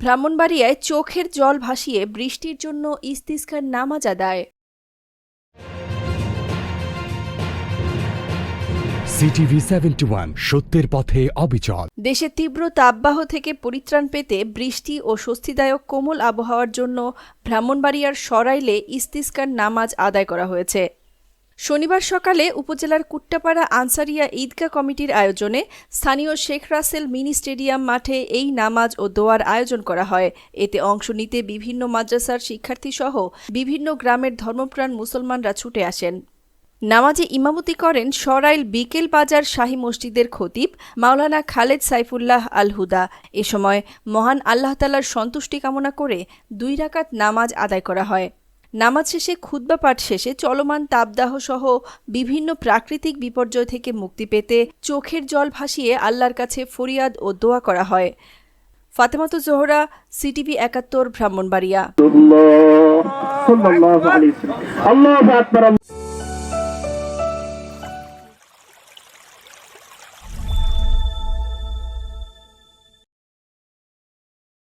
ব্রাহ্মণবাড়িয়ায় চোখের জল ভাসিয়ে বৃষ্টির জন্য ইস্তিস্কার নামাজ আদায়। সিটিভি সেভেন্টি ওয়ান সত্যের পথে অবিচল। দেশে তীব্র তাপবাহ থেকে পরিত্রাণ পেতে বৃষ্টি ও স্বস্তিদায়ক কোমল আবহাওয়ার জন্য ব্রাহ্মণবাড়িয়ার সরাইলে ইস্তিস্কার নামাজ আদায় করা হয়েছে। শনিবার সকালে উপজেলার কুট্টাপাড়া আনসারিয়া ঈদগাহ কমিটির আয়োজনে স্থানীয় শেখ রাসেল মিনি স্টেডিয়াম মাঠে এই নামাজ ও দোয়ার আয়োজন করা হয়। এতে অংশ নিতে বিভিন্ন মাদ্রাসার শিক্ষার্থীসহ বিভিন্ন গ্রামের ধর্মপ্রাণ মুসলমানরা ছুটে আসেন। নামাজে ইমামতি করেন সরাইল বিকেল বাজার শাহী মসজিদের খতিব মাওলানা খালেদ সাইফুল্লাহ আল হুদা এ সময় মহান আল্লাহ তালার সন্তুষ্টি কামনা করে দুই রাকাত নামাজ আদায় করা হয়। নামাজ শেষে খুদ্া পাঠ শেষে চলমান তাপদাহ সহ বিভিন্ন প্রাকৃতিক বিপর্যয় থেকে মুক্তি পেতে চোখের জল ভাসিয়ে আল্লাহর কাছে ফরিয়াদ ও দোয়া করা হয়। ফাতেমাতু জোহরা, সিটিভি একাত্তর, ব্রাহ্মণবাড়িয়া।